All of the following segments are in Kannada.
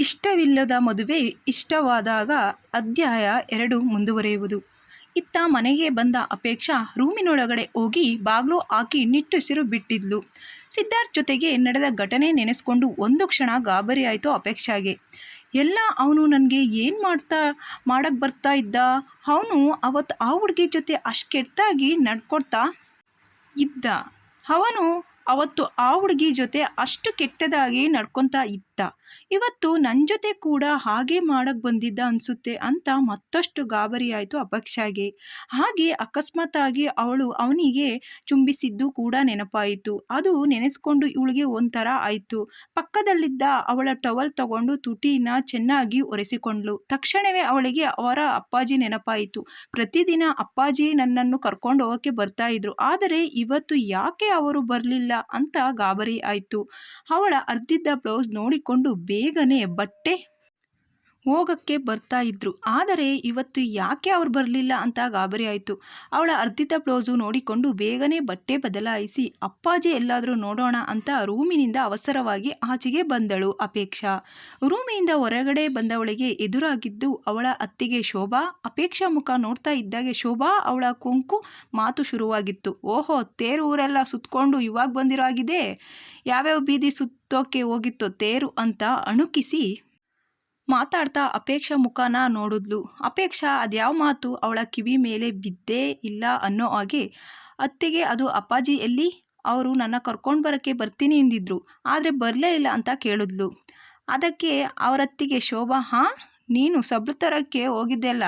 ಇಷ್ಟವಿಲ್ಲದ ಮದುವೆ ಇಷ್ಟವಾದಾಗ ಅಧ್ಯಾಯ ಎರಡು ಮುಂದುವರೆಯುವುದು. ಇತ್ತ ಮನೆಗೆ ಬಂದ ಅಪೇಕ್ಷಾ ರೂಮಿನೊಳಗಡೆ ಹೋಗಿ ಬಾಗಿಲು ಹಾಕಿ ನಿಟ್ಟುಸಿರು ಬಿಟ್ಟಿದ್ಲು. ಸಿದ್ಧಾರ್ಥ್ ಜೊತೆಗೆ ನಡೆದ ಘಟನೆ ನೆನೆಸ್ಕೊಂಡು ಒಂದು ಕ್ಷಣ ಗಾಬರಿ ಆಯಿತು ಅಪೇಕ್ಷಾಗೆ. ಎಲ್ಲ ಅವನು ನನಗೆ ಏನು ಮಾಡ್ತಾ ಮಾಡಕ್ಕೆ ಬರ್ತಾ ಇದ್ದ? ಅವನು ಅವತ್ತು ಆ ಹುಡುಗಿ ಜೊತೆ ಅಷ್ಟು ಕೆಟ್ಟಾಗಿ ನಡ್ಕೊಡ್ತಾ ಇದ್ದ. ಅವನು ಅವತ್ತು ಆ ಹುಡುಗಿ ಜೊತೆ ಅಷ್ಟು ಕೆಟ್ಟದಾಗಿ ನಡ್ಕೊತಾ ಇದ್ದ. ಇವತ್ತು ನನ್ನ ಜೊತೆ ಕೂಡ ಹಾಗೆ ಮಾಡಕ್ಕೆ ಬಂದಿದ್ದ ಅನಿಸುತ್ತೆ ಅಂತ ಮತ್ತಷ್ಟು ಗಾಬರಿ ಆಯಿತು ಅಪಕ್ಷಾಗೆ. ಹಾಗೆ ಅಕಸ್ಮಾತಾಗಿ ಅವಳು ಅವನಿಗೆ ಚುಂಬಿಸಿದ್ದು ಕೂಡ ನೆನಪಾಯಿತು. ಅದು ನೆನೆಸ್ಕೊಂಡು ಇವಳಿಗೆ ಒಂಥರ ಆಯಿತು. ಪಕ್ಕದಲ್ಲಿದ್ದ ಅವಳ ಟವಲ್ ತಗೊಂಡು ತುಟಿನ ಚೆನ್ನಾಗಿ ಒರೆಸಿಕೊಂಡ್ಳು. ತಕ್ಷಣವೇ ಅವಳಿಗೆ ಅವರ ಅಪ್ಪಾಜಿ ನೆನಪಾಯಿತು. ಪ್ರತಿದಿನ ಅಪ್ಪಾಜಿ ನನ್ನನ್ನು ಕರ್ಕೊಂಡು ಹೋಗೋಕ್ಕೆ ಬರ್ತಾ ಇದ್ರು. ಆದರೆ ಇವತ್ತು ಯಾಕೆ ಅವರು ಬರಲಿಲ್ಲ? ಅಂತ ಗಾಬರಿ ಆಯಿತು. ಅವಳ ಅರ್ಧಿದ್ದ ಬ್ಲೌಸ್ ನೋಡಿಕೊಂಡು ಬೇಗನೆ ಬಟ್ಟೆ ಹೋಗೋಕ್ಕೆ ಬರ್ತಾ ಇದ್ರು. ಆದರೆ ಇವತ್ತು ಯಾಕೆ ಅವ್ರು ಬರಲಿಲ್ಲ ಅಂತ ಗಾಬರಿ ಆಯಿತು. ಅವಳ ಅರ್ಧಿತ ಬ್ಲೌಸು ನೋಡಿಕೊಂಡು ಬೇಗನೆ ಬಟ್ಟೆ ಬದಲಾಯಿಸಿ, ಅಪ್ಪಾಜಿ ಎಲ್ಲಾದರೂ ನೋಡೋಣ ಅಂತ ರೂಮಿನಿಂದ ಅವಸರವಾಗಿ ಆಚೆಗೆ ಬಂದಳು ಅಪೇಕ್ಷಾ. ರೂಮಿನಿಂದ ಹೊರಗಡೆ ಬಂದವಳಿಗೆ ಎದುರಾಗಿದ್ದು ಅವಳ ಅತ್ತಿಗೆ ಶೋಭಾ, ಅಪೇಕ್ಷಾ ಮುಖ ನೋಡ್ತಾ ಇದ್ದಾಗೆ ಶೋಭಾ ಅವಳ ಕುಂಕು ಮಾತು ಶುರುವಾಗಿತ್ತು. ಓಹೋ, ತೇರು ಊರೆಲ್ಲ ಸುತ್ತಕೊಂಡು ಇವಾಗ ಬಂದಿರೋ ಆಗಿದೆ ಯಾವ್ಯಾವ ಬೀದಿ ಸುತ್ತೋಕೆ ಹೋಗಿತ್ತೋ ತೇರು ಅಂತ ಅಣುಕಿಸಿ ಮಾತಾಡ್ತಾ ಅಪೇಕ್ಷಾ ಮುಖಾನ ನೋಡಿದ್ಲು. ಅಪೇಕ್ಷಾ, ಅದ್ಯಾವ ಮಾತು ಅವಳ ಕಿವಿ ಮೇಲೆ ಬಿದ್ದೇ ಇಲ್ಲ ಅನ್ನೋ ಹಾಗೆ, ಅತ್ತಿಗೆ ಅದು, ಅಪ್ಪಾಜಿ ಎಲ್ಲಿ? ಅವರು ನನ್ನ ಕರ್ಕೊಂಡು ಬರೋಕ್ಕೆ ಬರ್ತೀನಿ ಎಂದಿದ್ರು ಆದರೆ ಬರಲೇ ಇಲ್ಲ ಅಂತ ಕೇಳಿದ್ಲು. ಅದಕ್ಕೆ ಅವರತ್ತಿಗೆ ಶೋಭಾ, ಹಾಂ? ನೀನು ಸಬ್ಳು ತರೋಕ್ಕೆ ಹೋಗಿದ್ದೆಲ್ಲ?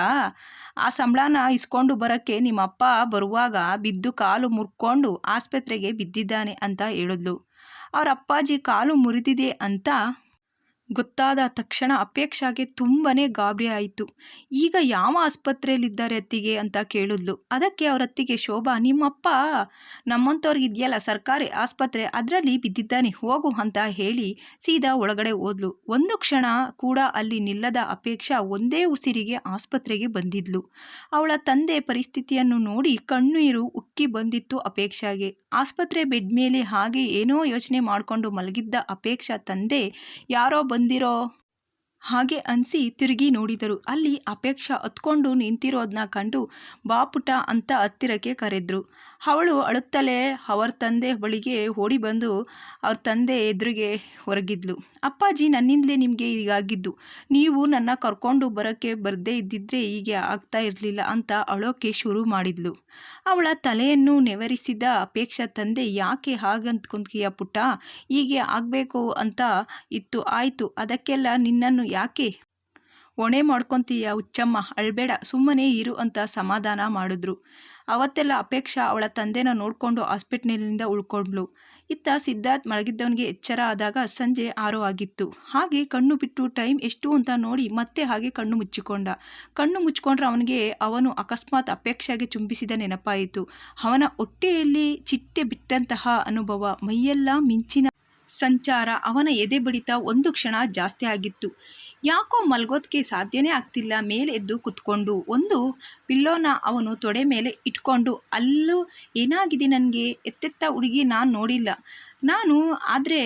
ಆ ಸಂಬಳನ ಇಸ್ಕೊಂಡು ಬರೋಕ್ಕೆ ನಿಮ್ಮಪ್ಪ ಬರುವಾಗ ಬಿದ್ದು ಕಾಲು ಮುರ್ಕೊಂಡು ಆಸ್ಪತ್ರೆಗೆ ಬಿದ್ದಿದ್ದಾನೆ ಅಂತ ಹೇಳಿದ್ಲು. ಅವರ ಅಪ್ಪಾಜಿ ಕಾಲು ಮುರಿದಿದೆ ಅಂತ ಗೊತ್ತಾದ ತಕ್ಷಣ ಅಪೇಕ್ಷಾಗೆ ತುಂಬನೇ ಗಾಬರಿ ಆಯಿತು. ಈಗ ಯಾವ ಆಸ್ಪತ್ರೆಯಲ್ಲಿದ್ದಾರೆ ಅತ್ತಿಗೆ ಅಂತ ಕೇಳಿದ್ಲು. ಅದಕ್ಕೆ ಅವರ ಅತ್ತಿಗೆ, ಶೋಭಾ, ನಿಮ್ಮಪ್ಪ ನಮ್ಮಂಥವ್ರಿಗೆ ಇದೆಯಲ್ಲ, ಸರ್ಕಾರಿ ಆಸ್ಪತ್ರೆ ಅದರಲ್ಲಿ ಬಿದ್ದಿದ್ದಾನೆ, ಹೋಗು ಅಂತ ಹೇಳಿ ಸೀದಾ ಒಳಗಡೆ ಹೋದ್ಲು. ಒಂದು ಕ್ಷಣ ಕೂಡ ಅಲ್ಲಿ ನಿಲ್ಲದ ಅಪೇಕ್ಷಾ ಒಂದೇ ಉಸಿರಿಗೆ ಆಸ್ಪತ್ರೆಗೆ ಬಂದಿದ್ಲು. ಅವಳ ತಂದೆ ಪರಿಸ್ಥಿತಿಯನ್ನು ನೋಡಿ ಕಣ್ಣೀರು ಉಕ್ಕಿ ಬಂದಿತ್ತು ಅಪೇಕ್ಷಾಗೆ. ಆಸ್ಪತ್ರೆ ಬೆಡ್ ಮೇಲೆ ಹಾಗೆ ಏನೋ ಯೋಚನೆ ಮಾಡಿಕೊಂಡು ಮಲಗಿದ್ದ ಅಪೇಕ್ಷಾ ತಂದೆ, ಯಾರೋ ಬಂದಿರೋ? ಹಾಗೆ ಅನಿಸಿ ತಿರುಗಿ ನೋಡಿದರು. ಅಲ್ಲಿ ಅಪೇಕ್ಷಾ ಹತ್ಕೊಂಡು ನಿಂತಿರೋದನ್ನ ಕಂಡು ಬಾಪುಟ ಅಂತ ಹತ್ತಿರಕ್ಕೆ ಕರೆದ್ರು. ಅವಳು ಅಳುತ್ತಲೇ ಅವರ ತಂದೆ ಬಳಿಗೆ ಓಡಿ ಬಂದು ಅವ್ರ ತಂದೆ ಎದುರಿಗೆ ಹೊರಗಿದ್ಲು ಅಪ್ಪಾಜಿ ನನ್ನಿಂದಲೇ ನಿಮಗೆ ಈಗಾಗಿದ್ದು ನೀವು ನನ್ನ ಕರ್ಕೊಂಡು ಬರೋಕ್ಕೆ ಬರದೇ ಇದ್ದಿದ್ರೆ ಹೀಗೆ ಆಗ್ತಾ ಇರಲಿಲ್ಲ ಅಂತ ಅಳೋಕೆ ಶುರು ಮಾಡಿದ್ಲು. ಅವಳ ತಲೆಯನ್ನು ನೆವರಿಸಿದ ಅಪೇಕ್ಷಾ ತಂದೆ, ಯಾಕೆ ಹಾಗಂತ್ಕೊಂತೀಯ ಪುಟ್ಟ? ಹೀಗೆ ಆಗಬೇಕು ಅಂತ ಇತ್ತು. ಆಯಿತು, ಅದಕ್ಕೆಲ್ಲ ನಿನ್ನನ್ನು ಯಾಕೆ ಹೊಣೆ ಮಾಡ್ಕೊತೀಯ ಹುಚ್ಚಮ್ಮ, ಅಳ್ಬೇಡ, ಸುಮ್ಮನೆ ಇರು ಅಂತ ಸಮಾಧಾನ ಮಾಡಿದ್ರು. ಅವತ್ತೆಲ್ಲ ಅಪೇಕ್ಷಾ ಅವಳ ತಂದೆನ ನೋಡಿಕೊಂಡು ಹಾಸ್ಪಿಟ್ಲಿನಿಂದ ಉಳ್ಕೊಂಡ್ಳು. ಇತ್ತ ಸಿದ್ಧಾರ್ಥ್ ಮಲಗಿದ್ದವನಿಗೆ ಎಚ್ಚರ ಆದಾಗ ಸಂಜೆ ಆರು ಆಗಿತ್ತು. ಹಾಗೆ ಕಣ್ಣು ಬಿಟ್ಟು ಟೈಮ್ ಎಷ್ಟು ಅಂತ ನೋಡಿ ಮತ್ತೆ ಹಾಗೆ ಕಣ್ಣು ಮುಚ್ಚಿಕೊಂಡ. ಕಣ್ಣು ಮುಚ್ಕೊಂಡ್ರೆ ಅವನಿಗೆ ಅವನು ಅಕಸ್ಮಾತ್ ಅಪೇಕ್ಷೆಗೆ ಚುಂಬಿಸಿದ ನೆನಪಾಯಿತು. ಅವನ ಹೊಟ್ಟೆಯಲ್ಲಿ ಚಿಟ್ಟೆ ಬಿಟ್ಟಂತಹ ಅನುಭವ, ಮೈಯೆಲ್ಲ ಮಿಂಚಿನ ಸಂಚಾರ ಅವನ ಎದೆ ಬಡಿತ ಒಂದು ಕ್ಷಣ ಜಾಸ್ತಿ ಆಗಿತ್ತು. ಯಾಕೋ ಮಲ್ಗೋದಕ್ಕೆ ಸಾಧ್ಯನೇ ಆಗ್ತಿಲ್ಲ ಮೇಲೆ ಎದ್ದು ಕುತ್ಕೊಂಡು. ಒಂದು ಪಿಲ್ಲೋನ ಅವನು ತೊಡೆ ಮೇಲೆ ಇಟ್ಕೊಂಡು, ಅಲ್ಲೂ ಏನಾಗಿದೆ ನನಗೆ? ಎತ್ತೆತ್ತ ಹುಡುಗಿ ನಾನು ನೋಡಿಲ್ಲ. ನಾನು ಆದರೆ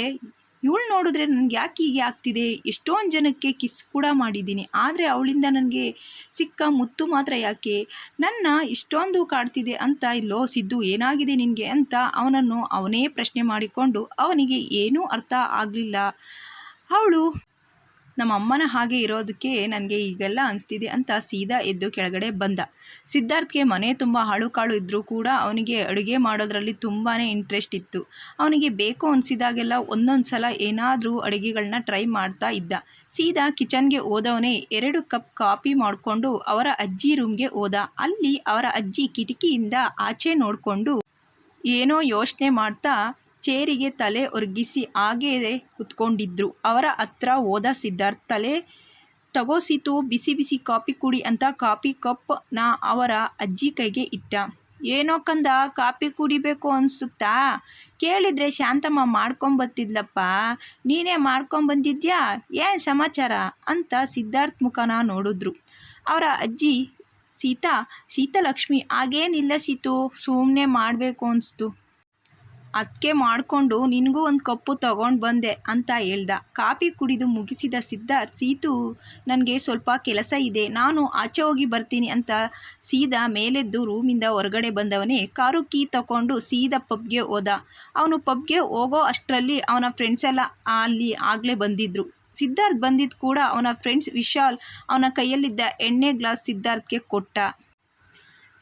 ಇವಳು ನೋಡಿದ್ರೆ ನನಗೆ ಯಾಕೆ ಹೀಗೆ ಆಗ್ತಿದೆ? ಎಷ್ಟೊಂದು ಜನಕ್ಕೆ ಕಿಸ್ ಕೂಡ ಮಾಡಿದ್ದೀನಿ. ಆದರೆ ಅವಳಿಂದ ನನಗೆ ಸಿಕ್ಕ ಮುತ್ತು ಮಾತ್ರ ಯಾಕೆ? ನನ್ನ ಇಷ್ಟೊಂದು ಕಾಡ್ತಿದೆ ಅಂತ ಇಲ್ಲೋ ಸಿದ್ದು ಏನಾಗಿದೆ ನಿನಗೆ ಅಂತ ಅವನನ್ನು ಅವನೇ ಪ್ರಶ್ನೆ ಮಾಡಿಕೊಂಡು ಅವನಿಗೆ ಏನೂ ಅರ್ಥ ಆಗಲಿಲ್ಲ. ಅವಳು ನಮ್ಮ ಅಮ್ಮನ ಹಾಗೆ ಇರೋದಕ್ಕೆ ನನಗೆ ಈಗೆಲ್ಲ ಅನಿಸ್ತಿದೆ ಅಂತ ಸೀದಾ ಎದ್ದು ಕೆಳಗಡೆ ಬಂದ. ಸಿದ್ಧಾರ್ಥ್ಗೆ ಮನೆ ತುಂಬ ಹಾಳು ಕಾಳು ಇದ್ದರೂ ಕೂಡ ಅವನಿಗೆ ಅಡುಗೆ ಮಾಡೋದ್ರಲ್ಲಿ ತುಂಬಾ ಇಂಟ್ರೆಸ್ಟ್ ಇತ್ತು. ಅವನಿಗೆ ಬೇಕು ಅನಿಸಿದಾಗೆಲ್ಲ ಒಂದೊಂದು ಸಲ ಏನಾದರೂ ಅಡುಗೆಗಳನ್ನ ಟ್ರೈ ಮಾಡ್ತಾ ಇದ್ದ. ಸೀದಾ ಕಿಚನ್ಗೆ ಹೋದವನೇ ಎರಡು ಕಪ್ ಕಾಫಿ ಮಾಡಿಕೊಂಡು ಅವರ ಅಜ್ಜಿ ರೂಮ್ಗೆ ಹೋದ. ಅಲ್ಲಿ ಅವರ ಅಜ್ಜಿ ಕಿಟಕಿಯಿಂದ ಆಚೆ ನೋಡಿಕೊಂಡು ಏನೋ ಯೋಚನೆ ಮಾಡ್ತಾ ಚೇರಿಗೆ ತಲೆ ಒರ್ಗಿಸಿ ಹಾಗೇ ಕುತ್ಕೊಂಡಿದ್ರು. ಅವರ ಹತ್ರ ಹೋದ ಸಿದ್ಧಾರ್ಥ್, ತಲೆ ತಗೋಸಿತು, ಬಿಸಿ ಬಿಸಿ ಕಾಫಿ ಕುಡಿ ಅಂತ ಕಾಫಿ ಕಪ್ನ ಅವರ ಅಜ್ಜಿ ಕೈಗೆ ಇಟ್ಟ. ಏನೋ ಕಂದ, ಕಾಫಿ ಕುಡಿಬೇಕು ಅನಿಸುತ್ತಾ? ಕೇಳಿದರೆ ಶಾಂತಮ್ಮ ಮಾಡ್ಕೊಂಬತ್ತಿದ್ಲಪ್ಪ. ನೀನೇ ಮಾಡ್ಕೊಂಬಂದಿದ್ಯಾ? ಏನು ಸಮಾಚಾರ? ಅಂತ ಸಿದ್ಧಾರ್ಥ್ ಮುಖನ ನೋಡಿದ್ರು. ಅವರ ಅಜ್ಜಿ, ಸೀತಾ, ಸೀತಾಲಕ್ಷ್ಮಿ, ಹಾಗೇನಿಲ್ಲ ಸೀತು ಸುಮ್ಮನೆ ಮಾಡಬೇಕು ಅನಿಸ್ತು. ಅದಕ್ಕೆ ಮಾಡಿಕೊಂಡು ನಿನಗೂ ಒಂದು ಕಪ್ಪು ತಗೊಂಡು ಬಂದೆ ಅಂತ ಹೇಳ್ದ. ಕಾಫಿ ಕುಡಿದು ಮುಗಿಸಿದ ಸಿದ್ಧಾರ್ಥ್, ಸೀತು, ನನಗೆ ಸ್ವಲ್ಪ ಕೆಲಸ ಇದೆ, ನಾನು ಆಚೆ ಹೋಗಿ ಬರ್ತೀನಿ ಅಂತ ಸೀದಾ ಮೇಲೆದ್ದು ರೂಮಿಂದ ಹೊರಗಡೆ ಬಂದವನೇ ಕಾರು ಕೀ ತಗೊಂಡು ಸೀದಾ ಪಬ್ಗೆ ಹೋದ. ಅವನು ಪಬ್ಗೆ ಹೋಗೋ ಅಷ್ಟರಲ್ಲಿ ಅವನ ಫ್ರೆಂಡ್ಸ್ ಎಲ್ಲ ಅಲ್ಲಿ ಆಗಲೇ ಬಂದಿದ್ದರು ಸಿದ್ಧಾರ್ಥ್ ಬಂದಿದ್ದು ಕೂಡ ಅವನ ಫ್ರೆಂಡ್ಸ್ ವಿಶಾಲ್ ಅವನ ಕೈಯಲ್ಲಿದ್ದ ಎಣ್ಣೆ ಗ್ಲಾಸ್ ಸಿದ್ಧಾರ್ಥ್ಗೆ ಕೊಟ್ಟ.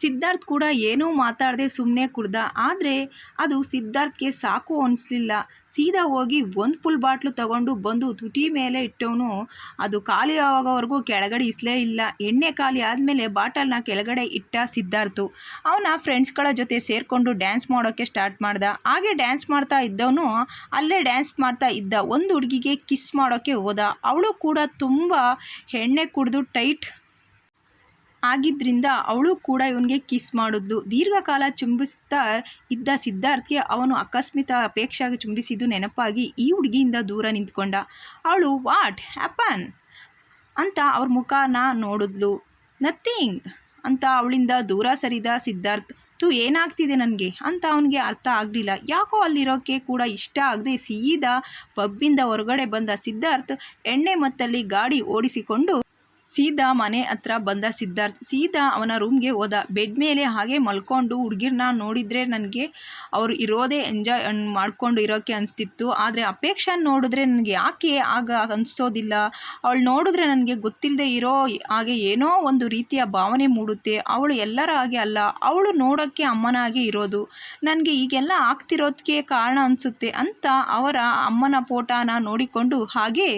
ಸಿದ್ಧಾರ್ಥ್ ಕೂಡ ಏನೂ ಮಾತಾಡದೆ ಸುಮ್ಮನೆ ಕುಡ್ದ. ಆದರೆ ಅದು ಸಿದ್ಧಾರ್ಥ್ಗೆ ಸಾಕು ಅನಿಸ್ಲಿಲ್ಲ. ಸೀದಾ ಹೋಗಿ ಒಂದು ಫುಲ್ ಬಾಟ್ಲು ತಗೊಂಡು ಬಂದು ತುಟಿ ಮೇಲೆ ಇಟ್ಟವನು ಅದು ಖಾಲಿ ಆಗೋವರೆಗೂ ಕೆಳಗಡೆ ಇಸ್ಲೇ ಇಲ್ಲ. ಎಣ್ಣೆ ಖಾಲಿ ಆದಮೇಲೆ ಬಾಟಲ್ನ ಕೆಳಗಡೆ ಇಟ್ಟ ಸಿದ್ಧಾರ್ಥು. ಅವನ ಫ್ರೆಂಡ್ಸ್ಗಳ ಜೊತೆ ಸೇರಿಕೊಂಡು ಡ್ಯಾನ್ಸ್ ಮಾಡೋಕ್ಕೆ ಸ್ಟಾರ್ಟ್ ಮಾಡ್ದ. ಹಾಗೆ ಡ್ಯಾನ್ಸ್ ಮಾಡ್ತಾ ಇದ್ದವನು ಅಲ್ಲೇ ಡ್ಯಾನ್ಸ್ ಮಾಡ್ತಾ ಇದ್ದ. ಒಂದು ಹುಡುಗಿಗೆ ಕಿಸ್ ಮಾಡೋಕ್ಕೆ ಹೋದ. ಅವಳು ಕೂಡ ತುಂಬ ಎಣ್ಣೆ ಕುಡಿದು ಟೈಟ್ ಆಗಿದ್ದರಿಂದ ಅವಳು ಕೂಡ ಇವನಿಗೆ ಕಿಸ್ ಮಾಡಿದ್ಲು. ದೀರ್ಘಕಾಲ ಚುಂಬಿಸ್ತಾ ಇದ್ದ ಸಿದ್ಧಾರ್ಥ್ಗೆ ಅವನು ಅಕಸ್ಮಿತ ಅಪೇಕ್ಷೆಗೆ ಚುಂಬಿಸಿದ್ದು ನೆನಪಾಗಿ ಈ ಹುಡುಗಿಯಿಂದ ದೂರ ನಿಂತ್ಕೊಂಡ. ಅವಳು ವಾಟ್ ಹ್ಯಾಪನ್? ಅಂತ ಅವ್ರ ಮುಖನ ನೋಡಿದ್ಲು. ನಥಿಂಗ್ ಅಂತ ಅವಳಿಂದ ದೂರ ಸರಿದ ಸಿದ್ಧಾರ್ಥ್, ತು ಏನಾಗ್ತಿದೆ ನನಗೆ? ಅಂತ ಅವನಿಗೆ ಅರ್ಥ ಆಗಲಿಲ್ಲ. ಯಾಕೋ ಅಲ್ಲಿರೋಕ್ಕೆ ಕೂಡ ಇಷ್ಟ ಆಗದೆ ಸೀದಾ ಪಬ್ಬಿಂದ ಹೊರಗಡೆ ಬಂದ ಸಿದ್ಧಾರ್ಥ್ ಎಣ್ಣೆ ಮತ್ತಲ್ಲಿ ಗಾಡಿ ಓಡಿಸಿಕೊಂಡು ಸೀದಾ ಮನೆ ಹತ್ರ ಬಂದ ಸಿದ್ಧಾರ್ಥ್, ಸೀದಾ ಅವನ ರೂಮ್ಗೆ ಹೋದ. ಬೆಡ್ ಮೇಲೆ ಹಾಗೆ ಮಲ್ಕೊಂಡು ಹುಡುಗಿರ್ನ ನೋಡಿದರೆ ನನಗೆ ಅವರು ಇರೋದೇ ಎಂಜಾಯ್ ಮಾಡ್ಕೊಂಡು ಇರೋಕ್ಕೆ ಅನಿಸ್ತಿತ್ತು. ಆದರೆ ಅಪೇಕ್ಷೆ ನೋಡಿದ್ರೆ ನನಗೆ ಯಾಕೆ ಆಗ ಅನಿಸೋದಿಲ್ಲ. ಅವಳು ನೋಡಿದ್ರೆ ನನಗೆ ಗೊತ್ತಿಲ್ಲದೆ ಇರೋ ಹಾಗೆ ಏನೋ ಒಂದು ರೀತಿಯ ಭಾವನೆ ಮೂಡುತ್ತೆ. ಅವಳು ಎಲ್ಲರ ಹಾಗೆ ಅಲ್ಲ. ಅವಳು ನೋಡೋಕ್ಕೆ ಅಮ್ಮನಾಗೆ ಇರೋದು. ನನಗೆ ಈಗೆಲ್ಲ ಆಗ್ತಿರೋದಕ್ಕೆ ಕಾರಣ ಅನಿಸುತ್ತೆ ಅಂತ ಅವರ ಅಮ್ಮನ ಫೋಟೋನ ನೋಡಿಕೊಂಡು ಹಾಗೆ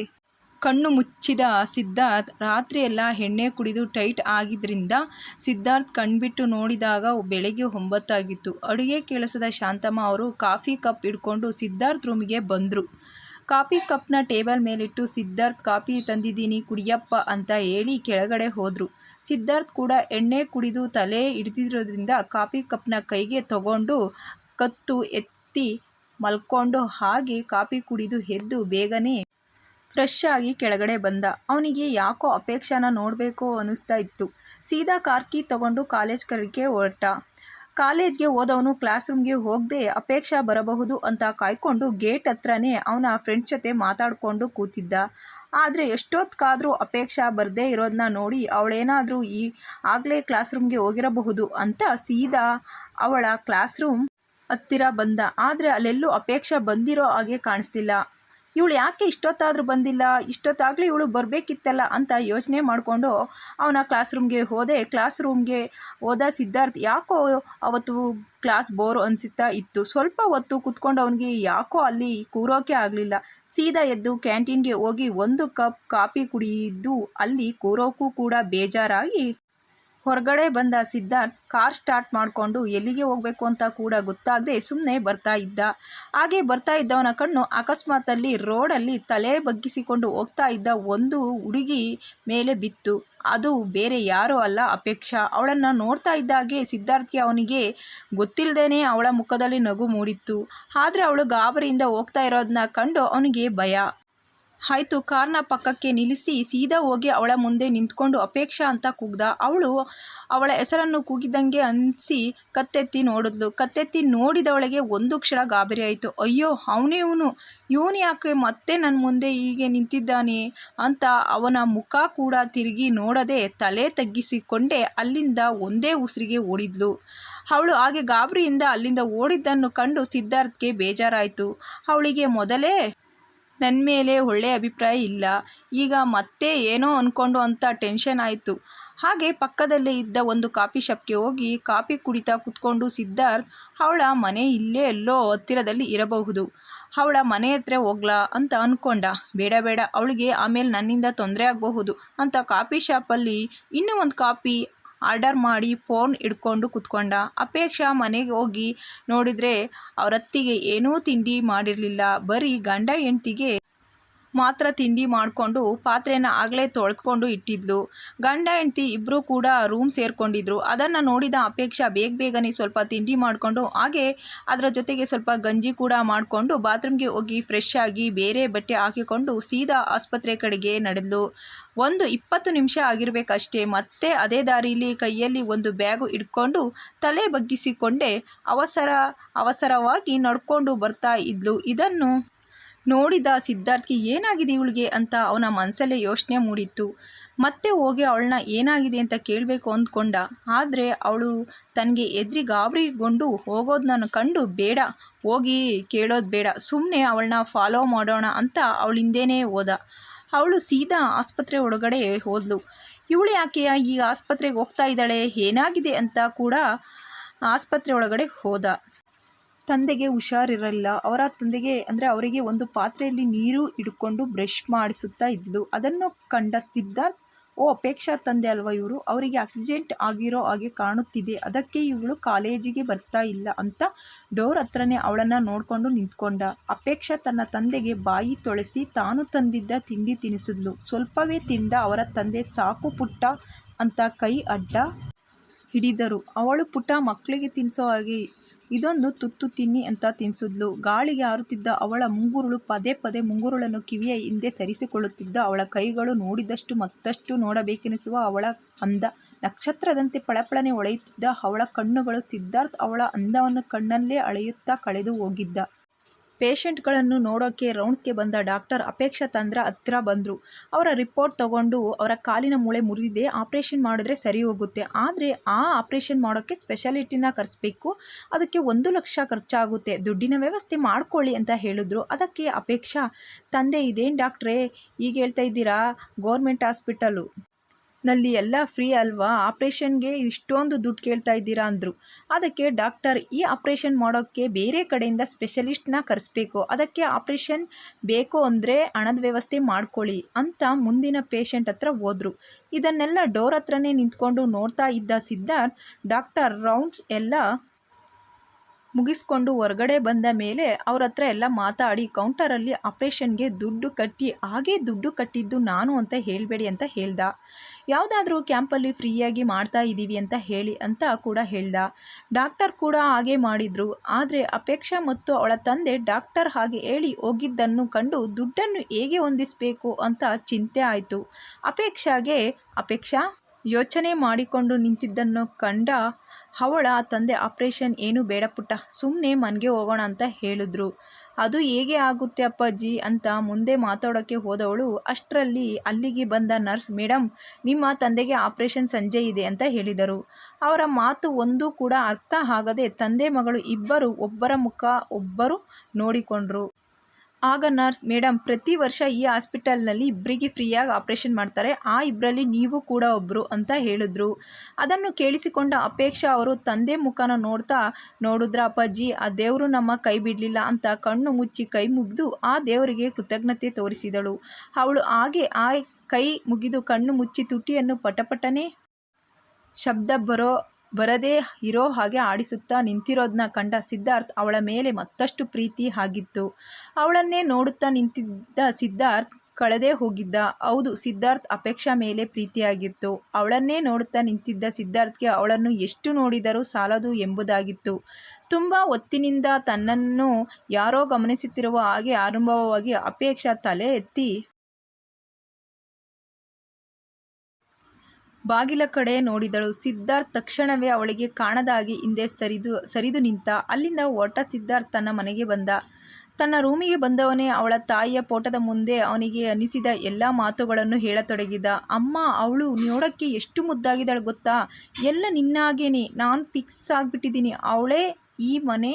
ಕಣ್ಣು ಮುಚ್ಚಿದ ಸಿದ್ಧಾರ್ಥ್ ರಾತ್ರಿಯೆಲ್ಲ ಎಣ್ಣೆ ಕುಡಿದು ಟೈಟ್ ಆಗಿದ್ದರಿಂದ ಸಿದ್ಧಾರ್ಥ್ ಕಣ್ಬಿಟ್ಟು ನೋಡಿದಾಗ ಬೆಳಗ್ಗೆ ಒಂಬತ್ತಾಗಿತ್ತು. ಅಡುಗೆ ಕೆಲಸದ ಶಾಂತಮ್ಮ ಅವರು ಕಾಫಿ ಕಪ್ ಇಟ್ಕೊಂಡು ಸಿದ್ಧಾರ್ಥ್ ರೂಮಿಗೆ ಬಂದರು. ಕಾಫಿ ಕಪ್ನ ಟೇಬಲ್ ಮೇಲಿಟ್ಟು, ಸಿದ್ಧಾರ್ಥ್, ಕಾಫಿ ತಂದಿದ್ದೀನಿ, ಕುಡಿಯಪ್ಪ ಅಂತ ಹೇಳಿ ಕೆಳಗಡೆ ಹೋದರು. ಸಿದ್ಧಾರ್ಥ್ ಕೂಡ ಎಣ್ಣೆ ಕುಡಿದು ತಲೆ ಹಿಡಿದಿರೋದ್ರಿಂದ ಕಾಫಿ ಕಪ್ನ ಕೈಗೆ ತಗೊಂಡು ಕತ್ತು ಎತ್ತಿ ಮಲ್ಕೊಂಡು ಹಾಗೆ ಕಾಫಿ ಕುಡಿದು ಎದ್ದು ಬೇಗನೆ ಫ್ರೆಶ್ ಆಗಿ ಕೆಳಗಡೆ ಬಂದ. ಅವನಿಗೆ ಯಾಕೋ ಅಪೇಕ್ಷಾನ ನೋಡಬೇಕು ಅನ್ನಿಸ್ತಾ ಇತ್ತು. ಸೀದಾ ಕಾರ್ಕಿ ತಗೊಂಡು ಕಾಲೇಜ್ ಕಡೆಗೆ ಹೊರಟ. ಕಾಲೇಜ್ಗೆ ಹೋದವನು ಕ್ಲಾಸ್ ರೂಮ್ಗೆ ಹೋಗದೆ ಅಪೇಕ್ಷಾ ಬರಬಹುದು ಅಂತ ಕಾಯ್ಕೊಂಡು ಗೇಟ್ ಹತ್ರನೇ ಅವನ ಫ್ರೆಂಡ್ಸ್ ಜೊತೆ ಮಾತಾಡಿಕೊಂಡು ಕೂತಿದ್ದ. ಆದರೆ ಎಷ್ಟೊತ್ತಾದರೂ ಅಪೇಕ್ಷಾ ಬರದೇ ಇರೋದನ್ನ ನೋಡಿ ಅವಳೇನಾದರೂ ಈ ಆಗಲೇ ಕ್ಲಾಸ್ ರೂಮ್ಗೆ ಹೋಗಿರಬಹುದು ಅಂತ ಸೀದಾ ಅವಳ ಕ್ಲಾಸ್ ರೂಮ್ ಹತ್ತಿರ ಬಂದ. ಆದರೆ ಅಲ್ಲೆಲ್ಲೂ ಅಪೇಕ್ಷಾ ಬಂದಿರೋ ಹಾಗೆ ಕಾಣಿಸ್ತಿಲ್ಲ. ಇವಳು ಯಾಕೆ ಇಷ್ಟೊತ್ತಾದರೂ ಬಂದಿಲ್ಲ, ಇಷ್ಟೊತ್ತಾಗಲೇ ಇವಳು ಬರಬೇಕಿತ್ತಲ್ಲ ಅಂತ ಯೋಚನೆ ಮಾಡಿಕೊಂಡು ಅವನ ಕ್ಲಾಸ್ ರೂಮ್ಗೆ ಹೋದೆ. ಕ್ಲಾಸ್ ರೂಮ್ಗೆ ಹೋದ ಸಿದ್ಧಾರ್ಥ್ ಯಾಕೋ ಅವತ್ತು ಕ್ಲಾಸ್ ಬೋರ್ ಅನಿಸುತ್ತಾ ಇತ್ತು. ಸ್ವಲ್ಪ ಹೊತ್ತು ಕುತ್ಕೊಂಡು ಅವನಿಗೆ ಯಾಕೋ ಅಲ್ಲಿ ಕೂರೋಕೆ ಆಗಲಿಲ್ಲ. ಸೀದಾ ಎದ್ದು ಕ್ಯಾಂಟೀನ್ಗೆ ಹೋಗಿ ಒಂದು ಕಪ್ ಕಾಫಿ ಕುಡಿದು ಅಲ್ಲಿ ಕೂರೋಕ್ಕೂ ಕೂಡ ಬೇಜಾರಾಗಿ ಹೊರಗಡೆ ಬಂದ ಸಿದ್ಧಾರ್ಥ್ ಕಾರ್ ಸ್ಟಾರ್ಟ್ ಮಾಡಿಕೊಂಡು ಎಲ್ಲಿಗೆ ಹೋಗಬೇಕು ಅಂತ ಕೂಡ ಗೊತ್ತಾಗದೆ ಸುಮ್ಮನೆ ಬರ್ತಾ ಇದ್ದ. ಹಾಗೆ ಬರ್ತಾ ಇದ್ದವನ ಕಣ್ಣು ಅಕಸ್ಮಾತಲ್ಲಿ ರೋಡಲ್ಲಿ ತಲೆ ಬಗ್ಗಿಸಿಕೊಂಡು ಹೋಗ್ತಾ ಇದ್ದ ಒಂದು ಹುಡುಗಿ ಮೇಲೆ ಬಿತ್ತು. ಅದು ಬೇರೆ ಯಾರೂ ಅಲ್ಲ, ಅಪೇಕ್ಷಾ. ಅವಳನ್ನು ನೋಡ್ತಾ ಇದ್ದಾಗೆ ಸಿದ್ಧಾರ್ಥಿ ಅವನಿಗೆ ಗೊತ್ತಿಲ್ಲದೇನೆ ಅವಳ ಮುಖದಲ್ಲಿ ನಗು ಮೂಡಿತ್ತು. ಆದರೆ ಅವಳು ಗಾಬರಿಯಿಂದ ಹೋಗ್ತಾ ಇರೋದನ್ನ ಕಂಡು ಅವನಿಗೆ ಭಯ. ಆಯಿತು, ಕಾರ್ನ ಪಕ್ಕಕ್ಕೆ ನಿಲ್ಲಿಸಿ ಸೀದಾ ಹೋಗಿ ಅವಳ ಮುಂದೆ ನಿಂತ್ಕೊಂಡು ಅಪೇಕ್ಷಾ ಅಂತ ಕೂಗ್ದ. ಅವಳು ಅವಳ ಹೆಸರನ್ನು ಕೂಗಿದಂಗೆ ಅನಿಸಿ ಕತ್ತೆತ್ತಿ ನೋಡಿದ್ಲು. ಕತ್ತೆತ್ತಿ ನೋಡಿದವಳಿಗೆ ಒಂದು ಕ್ಷಣ ಗಾಬರಿ ಆಯಿತು. ಅಯ್ಯೋ, ಅವನೇ ಇವನು. ಇವನು ಯಾಕೆ ಮತ್ತೆ ನನ್ನ ಮುಂದೆ ಹೀಗೆ ನಿಂತಿದ್ದಾನೆ ಅಂತ ಅವನ ಮುಖ ಕೂಡ ತಿರುಗಿ ನೋಡದೆ ತಲೆ ತಗ್ಗಿಸಿಕೊಂಡೇ ಅಲ್ಲಿಂದ ಒಂದೇ ಉಸಿರಿಗೆ ಓಡಿದ್ಲು. ಅವಳು ಹಾಗೆ ಗಾಬರಿಯಿಂದ ಅಲ್ಲಿಂದ ಓಡಿದ್ದನ್ನು ಕಂಡು ಸಿದ್ಧಾರ್ಥ್ಗೆ ಬೇಜಾರಾಯಿತು. ಅವಳಿಗೆ ಮೊದಲೇ ನನ್ನ ಮೇಲೆ ಒಳ್ಳೆಯ ಅಭಿಪ್ರಾಯ ಇಲ್ಲ. ಈಗ ಮತ್ತೆ ಏನೋ ಅಂದ್ಕೊಂಡು ಅಂತ ಟೆನ್ಷನ್ ಆಯಿತು. ಹಾಗೆ ಪಕ್ಕದಲ್ಲೇ ಇದ್ದ ಒಂದು ಕಾಫಿ ಶಾಪ್ಗೆ ಹೋಗಿ ಕಾಫಿ ಕುಡಿತಾ ಕೂತ್ಕೊಂಡು ಸಿದ್ಧಾರ್ಥ್, ಅವಳ ಮನೆ ಇಲ್ಲೇ ಎಲ್ಲೋ ಹತ್ತಿರದಲ್ಲಿ ಇರಬಹುದು. ಅವಳ ಮನೆ ಹತ್ರ ಹೋಗ್ಲಾ ಅಂತ ಅಂದ್ಕೊಂಡ ಬೇಡ ಬೇಡ, ಅವಳಿಗೆ ಆಮೇಲೆ ನನ್ನಿಂದ ತೊಂದರೆ ಆಗಬಹುದು ಅಂತ ಕಾಫಿ ಶಾಪಲ್ಲಿ ಇನ್ನೂ ಒಂದು ಕಾಫಿ ಆರ್ಡರ್ ಮಾಡಿ ಫೋನ್ ಹಿಡ್ಕೊಂಡು ಕುತ್ಕೊಂಡ. ಅಪೇಕ್ಷಾ ಮನೆಗೆ ಹೋಗಿ ನೋಡಿದರೆ ಅವರತ್ತಿಗೆ ಏನೂ ತಿಂಡಿ ಮಾಡಿರಲಿಲ್ಲ. ಬರೀ ಗಂಡ ಹೆಂಡ್ತಿಗೆ ಮಾತ್ರ ತಿಂಡಿ ಮಾಡಿಕೊಂಡು ಪಾತ್ರೆನ ಆಗಲೇ ತೊಳೆದ್ಕೊಂಡು ಇಟ್ಟಿದ್ಲು. ಗಂಡ, ಹೆಂಡತಿ ಇಬ್ಬರೂ ಕೂಡ ರೂಮ್ ಸೇರಿಕೊಂಡಿದ್ರು. ಅದನ್ನು ನೋಡಿದ ಅಪೇಕ್ಷಾ ಬೇಗ ಬೇಗನೆ ಸ್ವಲ್ಪ ತಿಂಡಿ ಮಾಡಿಕೊಂಡು, ಹಾಗೆ ಅದರ ಜೊತೆಗೆ ಸ್ವಲ್ಪ ಗಂಜಿ ಕೂಡ ಮಾಡಿಕೊಂಡು ಬಾತ್ರೂಮ್ಗೆ ಹೋಗಿ ಫ್ರೆಶ್ ಆಗಿ ಬೇರೆ ಬಟ್ಟೆ ಹಾಕಿಕೊಂಡು ಸೀದಾ ಆಸ್ಪತ್ರೆ ಕಡೆಗೆ ನಡೆದ್ಲು. ಒಂದು ಇಪ್ಪತ್ತು ನಿಮಿಷ ಆಗಿರಬೇಕಷ್ಟೇ, ಮತ್ತೆ ಅದೇ ದಾರಿಲಿ ಕೈಯಲ್ಲಿ ಒಂದು ಬ್ಯಾಗು ಇಟ್ಕೊಂಡು ತಲೆ ಬಗ್ಗಿಸಿಕೊಂಡೇ ಅವಸರ, ಅವಸರವಾಗಿ ನಡ್ಕೊಂಡು ಬರ್ತಾ ಇದ್ಲು. ಇದನ್ನು ನೋಡಿದ ಸಿದ್ಧಾರ್ಥ್ಗೆ ಏನಾಗಿದೆ ಇವಳಿಗೆ ಅಂತ ಅವನ ಮನಸ್ಸಲ್ಲೇ ಯೋಚನೆ ಮೂಡಿತ್ತು. ಮತ್ತೆ ಹೋಗಿ ಅವಳನ್ನ ಏನಾಗಿದೆ ಅಂತ ಕೇಳಬೇಕು ಅಂದ್ಕೊಂಡ. ಆದರೆ ಅವಳು ತನಗೆ ಎದ್ರಿ ಗಾಬರಿಗೊಂಡು ಹೋಗೋದನ್ನ ಕಂಡು ಬೇಡ, ಹೋಗಿ ಕೇಳೋದು ಬೇಡ ಸುಮ್ಮನೆ ಅವಳನ್ನ ಫಾಲೋ ಮಾಡೋಣ ಅಂತ ಅವಳಿಂದೇನೇ ಹೋದ. ಅವಳು ಸೀದಾ ಆಸ್ಪತ್ರೆ ಒಳಗಡೆ ಹೋದ್ಲು. ಇವಳು ಯಾಕೆ ಈಗ ಆಸ್ಪತ್ರೆಗೆ ಹೋಗ್ತಾ ಇದ್ದಾಳೆ, ಏನಾಗಿದೆ ಅಂತ ಕೂಡ ಆಸ್ಪತ್ರೆ ಒಳಗಡೆ ಹೋದ. ತಂದೆಗೆ ಹುಷಾರಿರಲಿಲ್ಲ ಅವರ ತಂದೆಗೆ ಅಂದರೆ ಅವರಿಗೆ ಒಂದು ಪಾತ್ರೆಯಲ್ಲಿ ನೀರು ಹಿಡ್ಕೊಂಡು ಬ್ರಷ್ ಮಾಡಿಸುತ್ತಾ ಇದ್ದು ಅದನ್ನು ಕಂಡ ಸಿದ್ಧಾರ್ಥ್ ಓ ಅಪೇಕ್ಷಾ ತಂದೆ ಅಲ್ವಾ ಇವರು? ಅವರಿಗೆ ಆಕ್ಸಿಡೆಂಟ್ ಆಗಿರೋ ಹಾಗೆ ಕಾಣುತ್ತಿದೆ. ಅದಕ್ಕೆ ಇವಳು ಕಾಲೇಜಿಗೆ ಬರ್ತಾ ಇಲ್ಲ ಅಂತ ಡೋರ್ ಹತ್ರನೇ ಅವಳನ್ನು ನೋಡಿಕೊಂಡು ನಿಂತ್ಕೊಂಡ. ಅಪೇಕ್ಷಾ ತನ್ನ ತಂದೆಗೆ ಬಾಯಿ ತೊಳೆಸಿ ತಾನು ತಂದಿದ್ದ ತಿಂಡಿ ತಿನಿಸಿದ್ಲು. ಸ್ವಲ್ಪವೇ ತಿಂದ ಅವರ ತಂದೆ ಸಾಕು ಪುಟ್ಟ ಅಂತ ಕೈ ಅಡ್ಡ ಹಿಡಿದರು. ಅವಳು ಪುಟ್ಟ ಮಕ್ಕಳಿಗೆ ತಿನ್ನಿಸೋ ಹಾಗೆ ಇದೊಂದು ತುತ್ತು ತಿನ್ನಿ ಅಂತ ತಿನ್ಸಿದ್ಲು. ಗಾಳಿಗೆ ಹಾರುತ್ತಿದ್ದ ಅವಳ ಮುಂಗುರುಳು ಪದೇ ಪದೇ ಮುಂಗುರುಳನ್ನು ಕಿವಿಯ ಹಿಂದೆ ಸರಿಸಿಕೊಳ್ಳುತ್ತಿದ್ದ ಅವಳ ಕೈಗಳು ನೋಡಿದಷ್ಟು ಮತ್ತಷ್ಟು ನೋಡಬೇಕೆನಿಸುವ ಅವಳ ಅಂದ. ನಕ್ಷತ್ರದಂತೆ ಪಳಪಳನೆ ಒಳೆಯುತ್ತಿದ್ದ ಅವಳ ಕಣ್ಣುಗಳು ಸಿದ್ಧಾರ್ಥ್ ಅವಳ ಅಂದವನ್ನು ಕಣ್ಣಲ್ಲೇ ಅಳೆಯುತ್ತಾ ಕಳೆದು ಹೋಗಿದ್ದ. ಪೇಷಂಟ್ಗಳನ್ನು ನೋಡೋಕ್ಕೆ ರೌಂಡ್ಸ್ಗೆ ಬಂದ ಡಾಕ್ಟರ್ ಅಪೇಕ್ಷಾ ತಂದ್ರ ಹತ್ತಿರ ಬಂದರು. ಅವರ ರಿಪೋರ್ಟ್ ತಗೊಂಡು ಅವರ ಕಾಲಿನ ಮೂಳೆ ಮುರಿದಿದೆ. ಆಪ್ರೇಷನ್ ಮಾಡಿದ್ರೆ ಸರಿ ಹೋಗುತ್ತೆ. ಆದರೆ ಆ ಆಪ್ರೇಷನ್ ಮಾಡೋಕ್ಕೆ ಸ್ಪೆಷಾಲಿಟಿನ ಕರೆಸ್ಬೇಕು. ಅದಕ್ಕೆ ಒಂದು ಲಕ್ಷ ಖರ್ಚಾಗುತ್ತೆ. ದುಡ್ಡಿನ ವ್ಯವಸ್ಥೆ ಮಾಡ್ಕೊಳ್ಳಿ ಅಂತ ಹೇಳಿದ್ರು. ಅದಕ್ಕೆ ಅಪೇಕ್ಷಾ, ತಂದೆ, ಇದೇನು ಡಾಕ್ಟ್ರೇ? ಈಗ ಹೇಳ್ತಾ ಇದ್ದೀರಾ? Government hospital. ನಲ್ಲಿ ಎಲ್ಲ ಫ್ರೀ ಅಲ್ವಾ? ಆಪ್ರೇಷನ್ಗೆ ಇಷ್ಟೊಂದು ದುಡ್ಡು ಕೇಳ್ತಾ ಇದ್ದೀರಾ ಅಂದರು. ಅದಕ್ಕೆ ಡಾಕ್ಟರ್ ಈ ಆಪ್ರೇಷನ್ ಮಾಡೋಕ್ಕೆ ಬೇರೆ ಕಡೆಯಿಂದ ಸ್ಪೆಷಲಿಸ್ಟ್ನ ಕರೆಸ್ಬೇಕು. ಅದಕ್ಕೆ ಆಪ್ರೇಷನ್ ಬೇಕು ಅಂದರೆ ಹಣದ ವ್ಯವಸ್ಥೆ ಮಾಡ್ಕೊಳ್ಳಿ ಅಂತ ಮುಂದಿನ ಪೇಷಂಟ್ ಹತ್ರ ಹೋದರು. ಇದನ್ನೆಲ್ಲ ಡೋರ್ ಹತ್ರನೇ ನಿಂತ್ಕೊಂಡು ನೋಡ್ತಾ ಇದ್ದ ಸಿದ್ಧಾರ್ಥ್ ಡಾಕ್ಟರ್ ರೌಂಡ್ಸ್ ಎಲ್ಲ ಮುಗಿಸ್ಕೊಂಡು ಹೊರಗಡೆ ಬಂದ ಮೇಲೆ ಅವ್ರ ಹತ್ರ ಎಲ್ಲ ಮಾತಾಡಿ ಕೌಂಟರಲ್ಲಿ ಆಪ್ರೇಷನ್ಗೆ ದುಡ್ಡು ಕಟ್ಟಿ, ಹಾಗೇ ದುಡ್ಡು ಕಟ್ಟಿದ್ದು ನಾನು ಅಂತ ಹೇಳಬೇಡಿ ಅಂತ ಹೇಳ್ದ. ಯಾವುದಾದ್ರೂ ಕ್ಯಾಂಪಲ್ಲಿ ಫ್ರೀಯಾಗಿ ಮಾಡ್ತಾ ಇದ್ದೀವಿ ಅಂತ ಹೇಳಿ ಅಂತ ಕೂಡ ಹೇಳ್ದ. ಡಾಕ್ಟರ್ ಕೂಡ ಹಾಗೆ ಮಾಡಿದರು. ಆದರೆ ಅಪೇಕ್ಷಾ ಮತ್ತು ಅವಳ ತಂದೆ ಡಾಕ್ಟರ್ ಹಾಗೆ ಹೇಳಿ ಹೋಗಿದ್ದನ್ನು ಕಂಡು ದುಡ್ಡನ್ನು ಹೇಗೆ ಹೊಂದಿಸಬೇಕು ಅಂತ ಚಿಂತೆ ಆಯಿತು. ಅಪೇಕ್ಷಾಗೆ, ಅಪೇಕ್ಷಾ, ಯೋಚನೆ ಮಾಡಿಕೊಂಡು ನಿಂತಿದ್ದನ್ನು ಕಂಡ ಅವಳ ತಂದೆ ಆಪ್ರೇಷನ್ ಏನು ಬೇಡ ಪುಟ್ಟ ಸುಮ್ಮನೆ ಮನೆಗೆ ಹೋಗೋಣ ಅಂತ ಹೇಳಿದ್ರು. ಅದು ಹೇಗೆ ಆಗುತ್ತೆ ಅಪ್ಪಾಜಿ ಅಂತ ಮುಂದೆ ಮಾತಾಡೋಕ್ಕೆ ಹೋದವಳು, ಅಷ್ಟರಲ್ಲಿ ಅಲ್ಲಿಗೆ ಬಂದ ನರ್ಸ್ ಮೇಡಮ್ ನಿಮ್ಮ ತಂದೆಗೆ ಆಪ್ರೇಷನ್ ಸಂಜೆ ಇದೆ ಅಂತ ಹೇಳಿದರು. ಅವರ ಮಾತು ಒಂದೂ ಕೂಡ ಅರ್ಥ ಆಗದೆ ತಂದೆ ಮಗಳು ಇಬ್ಬರು ಒಬ್ಬರ ಮುಖ ಒಬ್ಬರು ನೋಡಿಕೊಂಡ್ರು. ಆಗ ನರ್ಸ್ ಮೇಡಮ್ ಪ್ರತಿ ವರ್ಷ ಈ ಹಾಸ್ಪಿಟಲ್ನಲ್ಲಿ ಇಬ್ಬರಿಗೆ ಫ್ರೀಯಾಗಿ ಆಪ್ರೇಷನ್ ಮಾಡ್ತಾರೆ. ಆ ಇಬ್ಬರಲ್ಲಿ ನೀವು ಕೂಡ ಒಬ್ಬರು ಅಂತ ಹೇಳಿದ್ರು. ಅದನ್ನು ಕೇಳಿಸಿಕೊಂಡ ಅಪೇಕ್ಷಾ ಅವರು ತಂದೆ ಮುಖನ ನೋಡ್ತಾ ನೋಡಿದ್ರ ಅಪ್ಪಾಜಿ ಆ ದೇವರು ನಮ್ಮ ಕೈ ಬಿಡಲಿಲ್ಲ ಅಂತ ಕಣ್ಣು ಮುಚ್ಚಿ ಕೈ ಮುಗಿದು ಆ ದೇವರಿಗೆ ಕೃತಜ್ಞತೆ ತೋರಿಸಿದಳು. ಅವಳು ಹಾಗೆ ಆ ಕೈ ಮುಗಿದು ಕಣ್ಣು ಮುಚ್ಚಿ ತುಟಿಯನ್ನು ಪಟಪಟನೆ ಶಬ್ದ ಬರೋ ಬರದೇ ಇರೋ ಹಾಗೆ ಆಡಿಸುತ್ತಾ ನಿಂತಿರೋದನ್ನ ಕಂಡ ಸಿದ್ಧಾರ್ಥ್ ಅವಳ ಮೇಲೆ ಮತ್ತಷ್ಟು ಪ್ರೀತಿ ಆಗಿತ್ತು. ಅವಳನ್ನೇ ನೋಡುತ್ತಾ ನಿಂತಿದ್ದ ಸಿದ್ಧಾರ್ಥ್ ಕಳೆದೇ ಹೋಗಿದ್ದ. ಹೌದು, ಸಿದ್ಧಾರ್ಥ್ ಅಪೇಕ್ಷಾ ಮೇಲೆ ಪ್ರೀತಿಯಾಗಿತ್ತು. ಅವಳನ್ನೇ ನೋಡುತ್ತಾ ನಿಂತಿದ್ದ ಸಿದ್ಧಾರ್ಥ್ಗೆ ಅವಳನ್ನು ಎಷ್ಟು ನೋಡಿದರೂ ಸಾಲದು ಎಂಬುದಾಗಿತ್ತು. ತುಂಬ ಒತ್ತಿನಿಂದ ತನ್ನನ್ನು ಯಾರೋ ಗಮನಿಸುತ್ತಿರುವ ಹಾಗೆ ಆರಂಭವಾಗಿ ಅಪೇಕ್ಷಾ ತಲೆ ಎತ್ತಿ ಬಾಗಿಲ ಕಡೆ ನೋಡಿದಳು. ಸಿದ್ಧಾರ್ಥ್ ತಕ್ಷಣವೇ ಅವಳಿಗೆ ಕಾಣದಾಗಿ ಹಿಂದೆ ಸರಿದು ಸರಿದು ನಿಂತ. ಅಲ್ಲಿಂದ ಓಟ ಸಿದ್ಧಾರ್ಥ್ ತನ್ನ ಮನೆಗೆ ಬಂದ. ತನ್ನ ರೂಮಿಗೆ ಬಂದವನೇ ಅವಳ ತಾಯಿಯ ಪೋಟದ ಮುಂದೆ ಅವನಿಗೆ ಅನಿಸಿದ ಎಲ್ಲ ಮಾತುಗಳನ್ನು ಹೇಳತೊಡಗಿದ. ಅಮ್ಮ, ಅವಳು ನೋಡೋಕ್ಕೆ ಎಷ್ಟು ಮುದ್ದಾಗಿದ್ದಾಳೆ ಗೊತ್ತಾ? ಎಲ್ಲ ನಿನ್ನಾಗೇನೆ. ನಾನು ಫಿಕ್ಸ್ ಆಗಿಬಿಟ್ಟಿದ್ದೀನಿ. ಅವಳೇ ಈ ಮನೆ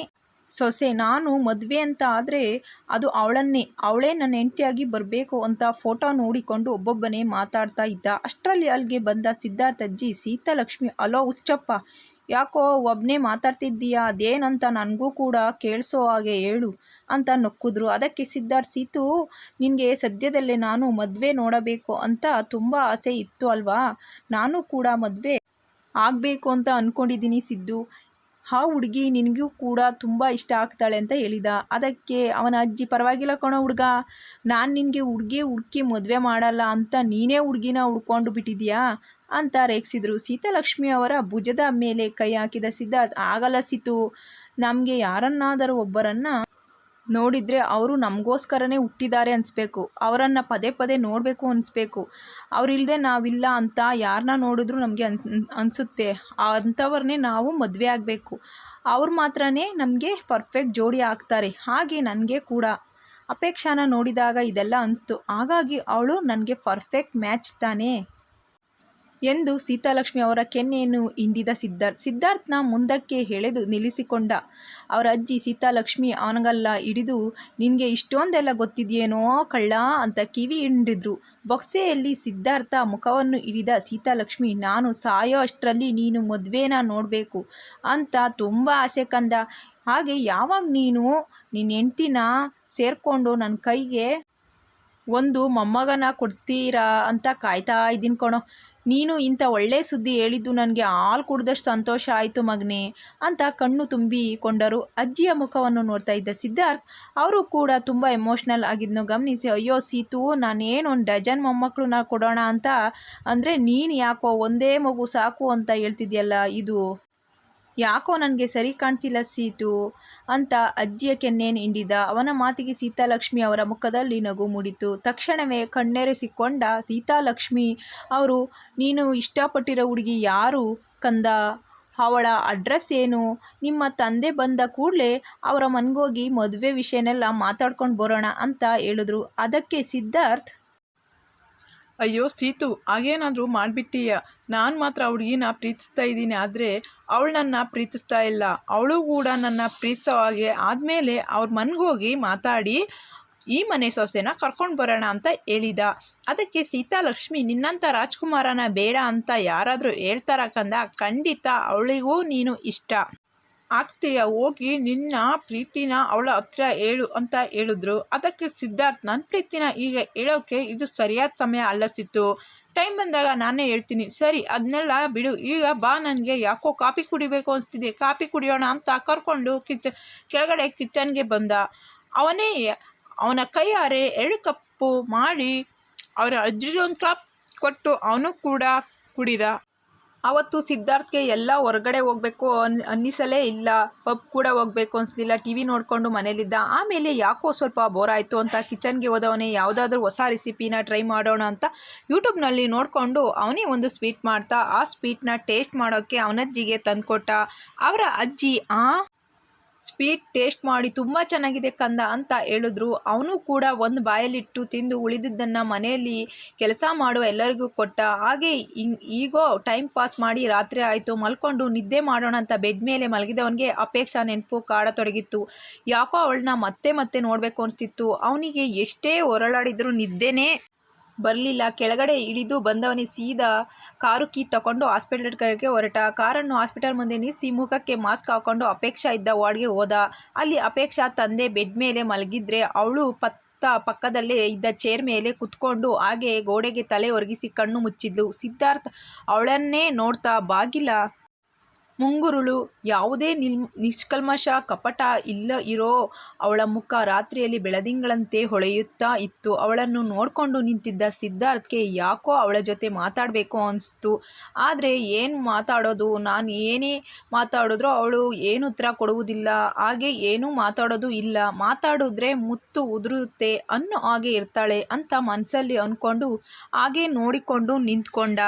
ಸೊಸೆ, ನಾನು ಮದುವೆ ಅಂತ ಆದರೆ ಅದು ಅವಳನ್ನೇ, ಅವಳೇ ನನ್ನ ಹೆಂಡತಿಯಾಗಿ ಬರಬೇಕು ಅಂತ ಫೋಟೋ ನೋಡಿಕೊಂಡು ಒಬ್ಬೊಬ್ಬನೇ ಮಾತಾಡ್ತಾ ಇದ್ದ. ಅಷ್ಟರಲ್ಲಿ ಅಲ್ಲಿಗೆ ಬಂದ ಸಿದ್ಧಾರ್ಥಜ್ಜಿ ಸೀತಾಲಕ್ಷ್ಮಿ, ಅಲೋ ಹುಚ್ಚಪ್ಪ, ಯಾಕೋ ಒಬ್ಬನೇ ಮಾತಾಡ್ತಿದ್ದೀಯಾ? ಅದೇನಂತ ನನಗೂ ಕೂಡ ಕೇಳಿಸೋ ಹಾಗೆ ಹೇಳು ಅಂತ ನೊಕ್ಕಿದ್ರು. ಅದಕ್ಕೆ ಸಿದ್ಧಾರ್ಥ, ಸೀತು, ನಿನಗೆ ಸದ್ಯದಲ್ಲೇ ನಾನು ಮದುವೆ ನೋಡಬೇಕು ಅಂತ ತುಂಬ ಆಸೆ ಇತ್ತು ಅಲ್ವಾ? ನಾನು ಕೂಡ ಮದುವೆ ಆಗಬೇಕು ಅಂತ ಅಂದ್ಕೊಂಡಿದ್ದೀನಿ ಸಿದ್ದು. ಆ ಹುಡುಗಿ ನಿನಗೂ ಕೂಡ ತುಂಬ ಇಷ್ಟ ಆಗ್ತಾಳೆ ಅಂತ ಹೇಳಿದ. ಅದಕ್ಕೆ ಅವನ ಅಜ್ಜಿ, ಪರವಾಗಿಲ್ಲ ಕಣೋ ಹುಡುಗ, ನಾನು ನಿನಗೆ ಹುಡುಗಿ ಹುಡುಕಿ ಮದುವೆ ಮಾಡಲ್ಲ ಅಂತ ನೀನೇ ಹುಡುಗಿನ ಹುಡ್ಕೊಂಡು ಬಿಟ್ಟಿದ್ಯಾ? ಅಂತ ರೇಗಿಸಿದ್ರು. ಸೀತಾಲಕ್ಷ್ಮಿ ಅವರ ಭುಜದ ಮೇಲೆ ಕೈ ಹಾಕಿದ ಸಿದ್ಧಾರ್ಥ್, ಆಗಲ್ಲ ಸಿತು, ನಮಗೆ ಯಾರನ್ನಾದರೂ ಒಬ್ಬರನ್ನು ನೋಡಿದರೆ ಅವರು ನಮಗೋಸ್ಕರನೇ ಹುಟ್ಟಿದ್ದಾರೆ ಅನಿಸ್ಬೇಕು. ಅವರನ್ನು ಪದೇ ಪದೇ ನೋಡಬೇಕು ಅನಿಸ್ಬೇಕು. ಅವರಿಲ್ಲದೆ ನಾವಿಲ್ಲ ಅಂತ ಯಾರನ್ನ ನೋಡಿದ್ರೂ ನಮಗೆ ಅನ್, ಅನಿಸುತ್ತೆ. ಅಂಥವ್ರನ್ನೇ ನಾವು ಮದುವೆ ಆಗಬೇಕು. ಅವ್ರು ಮಾತ್ರ ನಮಗೆ ಪರ್ಫೆಕ್ಟ್ ಜೋಡಿ ಆಗ್ತಾರೆ. ಹಾಗೆ ನನಗೆ ಕೂಡ. ಅಪೇಕ್ಷಾನ ನೋಡಿದಾಗ ಇದೆಲ್ಲ ಅನಿಸ್ತು. ಹಾಗಾಗಿ ಅವಳು ನನಗೆ ಪರ್ಫೆಕ್ಟ್ ಮ್ಯಾಚ್ ತಾನೇ. ಎಂದು ಸೀತಾಲಕ್ಷ್ಮಿ ಅವರ ಕೆನ್ನೆಯನ್ನು ಹಿಂಡಿದ ಸಿದ್ಧಾರ್ಥ್. ಸಿದ್ಧಾರ್ಥ್ನ ಮುಂದಕ್ಕೆ ಎಳೆದು ನಿಲ್ಲಿಸಿಕೊಂಡ ಅವರ ಅಜ್ಜಿ ಸೀತಾಲಕ್ಷ್ಮಿ ಅವನಗಲ್ಲ ಹಿಡಿದು, ನಿನಗೆ ಇಷ್ಟೊಂದೆಲ್ಲ ಗೊತ್ತಿದೆಯೇನೋ ಕಳ್ಳ ಅಂತ ಕಿವಿ ಹಿಂಡಿದ್ರು. ಬೊಕ್ಸೆಯಲ್ಲಿ ಸಿದ್ಧಾರ್ಥ ಮುಖವನ್ನು ಹಿಡಿದ ಸೀತಾಲಕ್ಷ್ಮಿ, ನಾನು ಸಾಯೋ ಅಷ್ಟರಲ್ಲಿ ನೀನು ಮದುವೆನ ನೋಡಬೇಕು ಅಂತ ತುಂಬ ಆಸೆ ಕಂದ. ಹಾಗೆ ಯಾವಾಗ ನೀನು? ನಿನ್ನ ಹೆಂಡ್ತಿನ ಸೇರಿಕೊಂಡು ನನ್ನ ಕೈಗೆ ಒಂದು ಮೊಮ್ಮಗನ ಕೊಡ್ತೀರಾ ಅಂತ ಕಾಯ್ತಾ ಇದ್ದೀನಿ ಕಣೋ. ನೀನು ಇಂಥ ಒಳ್ಳೆ ಸುದ್ದಿ ಹೇಳಿದ್ದು ನನಗೆ ಹಾಲು ಕುಡ್ದಷ್ಟು ಸಂತೋಷ ಆಯಿತು ಮಗನೇ ಅಂತ ಕಣ್ಣು ತುಂಬಿಕೊಂಡರು ಅಜ್ಜಿಯ ಮುಖವನ್ನು ನೋಡ್ತಾ ಇದ್ದ ಸಿದ್ಧಾರ್ಥ್, ಅವರು ಕೂಡ ತುಂಬ ಎಮೋಷ್ನಲ್ ಆಗಿದ್ನು. ಗಮನಿಸಿ, ಅಯ್ಯೋ ಸೀತು, ನಾನೇನು ಒಂದು ಡಜನ್ ಮೊಮ್ಮಕ್ಕಳನ್ನ ಕೊಡೋಣ ಅಂತ ಅಂದರೆ ನೀನು ಯಾಕೋ ಒಂದೇ ಮಗು ಸಾಕು ಅಂತ ಹೇಳ್ತಿದ್ಯಲ್ಲ ಇದು? ಯಾಕೋ ನನಗೆ ಸರಿ ಕಾಣ್ತಿಲ್ಲ ಸೀತು ಅಂತ ಅಜ್ಜಿಯ ಕೆನ್ನೇನು ಹಿಂಡಿದ ಅವನ ಮಾತಿಗೆ ಸೀತಾಲಕ್ಷ್ಮಿ ಅವರ ಮುಖದಲ್ಲಿ ನಗು ಮೂಡಿತು. ತಕ್ಷಣವೇ ಕಣ್ಣೆರೆಸಿಕೊಂಡ ಸೀತಾಲಕ್ಷ್ಮಿ ಅವರು, ನೀನು ಇಷ್ಟಪಟ್ಟಿರೋ ಹುಡುಗಿ ಯಾರು ಕಂದ? ಅವಳ ಅಡ್ರೆಸ್ ಏನು? ನಿಮ್ಮ ತಂದೆ ಬಂದ ಕೂಡಲೇ ಅವರ ಮನಗೋಗಿ ಮದುವೆ ವಿಷಯನೆಲ್ಲ ಮಾತಾಡ್ಕೊಂಡು ಬರೋಣ ಅಂತ ಹೇಳಿದ್ರು. ಅದಕ್ಕೆ ಸಿದ್ಧಾರ್ಥ್ ಅಯ್ಯೋ, ಸೀತು, ಹಾಗೇನಾದರೂ ಮಾಡಿಬಿಟ್ಟೀಯ? ನಾನು ಮಾತ್ರ ಹುಡುಗಿನ ಪ್ರೀತಿಸ್ತಾ ಇದ್ದೀನಿ, ಆದರೆ ಅವಳು ನನ್ನ ಪ್ರೀತಿಸ್ತಾ ಇಲ್ಲ. ಅವಳು ಕೂಡ ನನ್ನ ಪ್ರೀತಿಸೋ ಹಾಗೆ ಆದಮೇಲೆ ಅವ್ರ ಮನೆಗೋಗಿ ಮಾತಾಡಿ ಈ ಮನೆ ಸೊಸೆನ ಕರ್ಕೊಂಡು ಬರೋಣ ಅಂತ ಹೇಳಿದ. ಅದಕ್ಕೆ ಸೀತಾಲಕ್ಷ್ಮಿ, ನಿನ್ನಂಥ ರಾಜ್ಕುಮಾರನ ಬೇಡ ಅಂತ ಯಾರಾದರೂ ಹೇಳ್ತಾರಕ್ಕಂದ ಖಂಡಿತ ಅವಳಿಗೂ ನೀನು ಇಷ್ಟ. ಆಗ್ತೀಯ ಹೋಗಿ ನಿನ್ನ ಪ್ರೀತಿನ ಅವಳ ಹತ್ರ ಹೇಳು ಅಂತ ಹೇಳಿದ್ರು. ಅದಕ್ಕೆ ಸಿದ್ಧಾರ್ಥ್ ನನ್ನ ಪ್ರೀತಿನ ಈಗ ಹೇಳೋಕ್ಕೆ ಇದು ಸರಿಯಾದ ಸಮಯ ಅಲ್ಲಸಿತ್ತು ಟೈಮ್ ಬಂದಾಗ ನಾನೇ ಹೇಳ್ತೀನಿ. ಸರಿ ಅದನ್ನೆಲ್ಲ ಬಿಡು. ಈಗ ಬಾ ನನಗೆ. ಯಾಕೋ ಕಾಫಿ ಕುಡಿಬೇಕು ಅನಿಸ್ತಿದೆ. ಕಾಫಿ ಕುಡಿಯೋಣ ಅಂತ ಕರ್ಕೊಂಡು ಕಿಚ, ಕೆಳಗಡೆ ಕಿಚನ್ಗೆ ಬಂದ. ಅವನೇ ಅವನ ಕೈಯಾರೆ ಎರಡು ಕಪ್ಪು ಮಾಡಿ ಅವರ ಅಜ್ಜಿಗೆ ಒಂದು ಕಪ್ ಕೊಟ್ಟು ಅವನು ಕೂಡ ಕುಡಿದ. ಅವತ್ತು ಸಿದ್ಧಾರ್ಥ್ಗೆ ಎಲ್ಲ ಹೊರಗಡೆ ಹೋಗಬೇಕು ಅನ್, ಅನ್ನಿಸಲೇ ಇಲ್ಲ. ಪಬ್ ಕೂಡ ಹೋಗಬೇಕು ಅನಿಸ್ಲಿಲ್ಲ. ಟಿ ವಿ ನೋಡಿಕೊಂಡು ಮನೇಲಿದ್ದ. ಆಮೇಲೆ ಯಾಕೋ ಸ್ವಲ್ಪ ಬೋರ್ ಆಯಿತು ಅಂತ ಕಿಚನ್ಗೆ ಹೋದವನೇ ಯಾವುದಾದ್ರೂ ಹೊಸ ರೆಸಿಪಿನ ಟ್ರೈ ಮಾಡೋಣ ಅಂತ ಯೂಟ್ಯೂಬ್ನಲ್ಲಿ ನೋಡಿಕೊಂಡು ಅವನೇ ಒಂದು ಸ್ವೀಟ್ ಮಾಡ್ತಾ, ಆ ಸ್ವೀಟ್ನ ಟೇಸ್ಟ್ ಮಾಡೋಕ್ಕೆ ಅವನಜ್ಜಿಗೆ ತಂದುಕೊಟ್ಟ. ಅವರ ಅಜ್ಜಿ ಆ ಸ್ವೀಟ್ ಟೇಸ್ಟ್ ಮಾಡಿ ತುಂಬ ಚೆನ್ನಾಗಿದೆ ಕಂದ ಅಂತ ಹೇಳಿದ್ರು. ಅವನು ಕೂಡ ಒಂದು ಬಾಯಲ್ಲಿಟ್ಟು ತಿಂದು ಉಳಿದಿದ್ದನ್ನು ಮನೆಯಲ್ಲಿ ಕೆಲಸ ಮಾಡುವ ಎಲ್ಲರಿಗೂ ಕೊಟ್ಟ. ಹಾಗೆ ಈಗೋ ಟೈಮ್ ಪಾಸ್ ಮಾಡಿ ರಾತ್ರಿ ಆಯಿತು, ಮಲ್ಕೊಂಡು ನಿದ್ದೆ ಮಾಡೋಣ ಅಂತ ಬೆಡ್ ಮೇಲೆ ಮಲಗಿದವನಿಗೆ ಅಪೇಕ್ಷಾ ನೆನಪು ಕಾಡತೊಡಗಿತ್ತು. ಯಾಕೋ ಅವಳನ್ನ ಮತ್ತೆ ಮತ್ತೆ ನೋಡಬೇಕು ಅನಿಸ್ತಿತ್ತು. ಅವನಿಗೆ ಎಷ್ಟೇ ಹೊರಳಾಡಿದರೂ ನಿದ್ದೆನೇ ಬರಲಿಲ್ಲ. ಕೆಳಗಡೆ ಇಳಿದು ಬಂದವನೇ ಸೀದಾ ಕಾರು ಕೀ ತಗೊಂಡು ಹಾಸ್ಪಿಟಲ್ ಹೊರಟ. ಕಾರನ್ನು ಹಾಸ್ಪಿಟಲ್ ಮುಂದೆ ನಿಲ್ಲಿಸಿ ಮುಖಕ್ಕೆ ಮಾಸ್ಕ್ ಹಾಕೊಂಡು ಅಪೇಕ್ಷಾ ಇದ್ದ ವಾರ್ಡ್ಗೆ ಹೋದ. ಅಲ್ಲಿ ಅಪೇಕ್ಷಾ ತಂದೆ ಬೆಡ್ ಮೇಲೆ ಮಲಗಿದ್ರೆ ಅವಳು ಪತ್ತ ಪಕ್ಕದಲ್ಲೇ ಇದ್ದ ಚೇರ್ ಮೇಲೆ ಕುತ್ಕೊಂಡು ಹಾಗೆ ಗೋಡೆಗೆ ತಲೆ ಒರಗಿಸಿ ಕಣ್ಣು ಮುಚ್ಚಿದ್ಲು. ಸಿದ್ಧಾರ್ಥ್ ಅವಳನ್ನೇ ನೋಡ್ತಾ ಬಾಗಿಲ ಮುಂಗುರುಳು ಯಾವುದೇ ನಿಲ್, ನಿಷ್ಕಲ್ಮಶ, ಕಪಟ ಇಲ್ಲ ಇರೋ ಅವಳ ಮುಖ ರಾತ್ರಿಯಲ್ಲಿ ಬೆಳದಿಂಗಳಂತೆ ಹೊಳೆಯುತ್ತಾ ಇತ್ತು. ಅವಳನ್ನು ನೋಡಿಕೊಂಡು ನಿಂತಿದ್ದ ಸಿದ್ಧಾರ್ಥ್ಗೆ ಯಾಕೋ ಅವಳ ಜೊತೆ ಮಾತಾಡಬೇಕು ಅನಿಸ್ತು. ಆದರೆ ಏನು ಮಾತಾಡೋದು? ನಾನು ಏನೇ ಮಾತಾಡಿದ್ರೂ ಅವಳು ಏನು ಉತ್ತರ ಕೊಡುವುದಿಲ್ಲ. ಹಾಗೆ ಏನೂ ಮಾತಾಡೋದು ಇಲ್ಲ. ಮಾತಾಡಿದ್ರೆ ಮುತ್ತು ಉದುರುತ್ತೆ. ಅನ್ನೋ ಹಾಗೆ ಇರ್ತಾಳೆ ಅಂತ ಮನಸ್ಸಲ್ಲಿ ಅಂದ್ಕೊಂಡು ಹಾಗೆ ನೋಡಿಕೊಂಡು ನಿಂತ್ಕೊಂಡ.